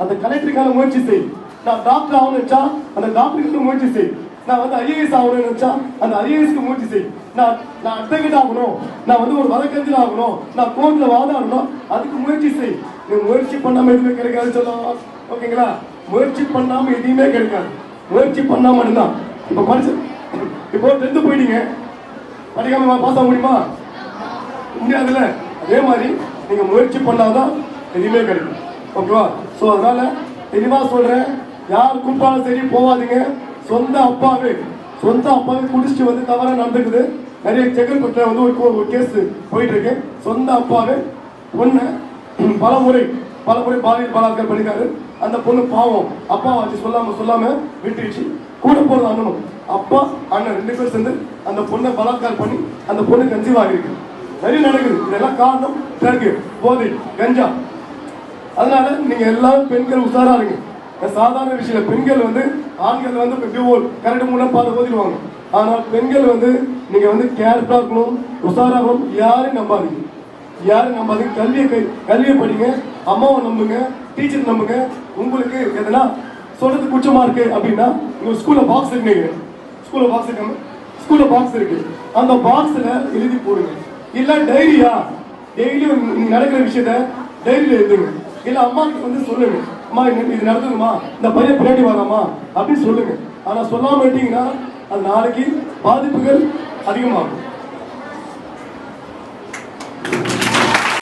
அந்த கலெக்டருக்கான முயற்சி செய். நான் டாக்டர் ஆகணும்னு நினைச்சா அந்த டாக்டருக்கு முயற்சி செய். நான் வந்து ஐஏஎஸ் ஆகணும்னு நினைச்சா அந்த ஐஏஎஸ்க்கு முயற்சி செய். நான் நான் அட்வொகேட் ஆகணும். நான் வந்து ஒரு வழக்கறிஞர் ஆகணும். நான் கோர்ட்ல வாதாடணும். அதுக்கு முயற்சி செய். நீ முயற்சி பண்ணாம எதுவுமே கிடைக்காது சொல்லலாம் ஓகேங்களா? முயற்சி பண்ணாம எதையுமே கிடைக்காது. முயற்சி பண்ணா மட்டும்தான். இப்ப படிச்சு இப்போ டென்த்து போயிட்டீங்க. படிக்காம பாஸ் ஆக முடியுமா? முடியாதுல்ல? அதே மாதிரி நீங்க முயற்சி பண்ணாதான் எதுவுமே கிடைக்கும். ஓகேவா ஸோ அதனால தெளிவாக சொல்கிறேன் யார் கூப்பிட்டாலும் சரி போகாதீங்க சொந்த அப்பாவே சொந்த அப்பாவே குடிச்சிட்டு வந்து தவறாக நடந்துக்குது. நிறைய செங்கல்பட்டுல வந்து ஒரு கோ- ஒரு கேஸ் போயிட்டு இருக்கு. சொந்த அப்பாவே பொண்ணு பல முறை பல முறை பாலியல் பலாத்கார் பண்ணிருக்காரு அந்த பொண்ணு பாவம். அப்பா வச்சு சொல்லாம சொல்லாம விட்டுருச்சு. கூட போறது அண்ணனும். அப்பா அண்ணன் ரெண்டு பேரும் சேர்ந்து அந்த பொண்ணை பலாத்கார் பண்ணி அந்த பொண்ணு கன்சீவ் ஆகிருக்கு நிறைய நடக்குது. இதெல்லாம் காரணம் ட்ரக் போதை கஞ்சா. அதனால நீங்க எல்லாரும் பெண்கள் உஷாரா இருங்க. சாதாரண விஷயம் பெண்கள் வந்து ஆண்கள் வந்து டிவோல் கரெக்ட் மூலம் பார்த்து ஓதிடுவாங்க. ஆனால் பெண்கள் வந்து நீங்க வந்து கேர்ஃபுல்லா இருக்கணும் உஷாரா இருக்கணும். யாரையும் நம்பாதீங்க. யாரும் நம்பாதீங்க. கல்வியை கை- கல்வியை படிங்க. அம்மாவை நம்புங்க. டீச்சர் நம்புங்க. உங்களுக்கு எதனா சொல்றது குச்சமா இருக்கு அப்படின்னா உங்க ஸ்கூல்ல பாக்ஸ் இருக்கு ஸ்கூல்ல பாக்ஸ் இருக்கு? ஸ்கூல்ல பாக்ஸ் இருக்கு. அந்த பாக்ஸ்ல எழுதி போடுங்க. இல்ல டைரியா டெய்லியும் நடக்கிற விஷயத்த டைரியில எழுதுங்க. இல்ல அம்மா கிட்ட வந்து சொல்லுங்க. அம்மா இது நடந்ததுமா இந்த பையன் பின்னாடி வராமா? அப்படின்னு சொல்லுங்க. ஆனா சொல்லாம விட்டீங்கன்னா அது நாளைக்கு பாதிப்புகள் அதிகமாகும்.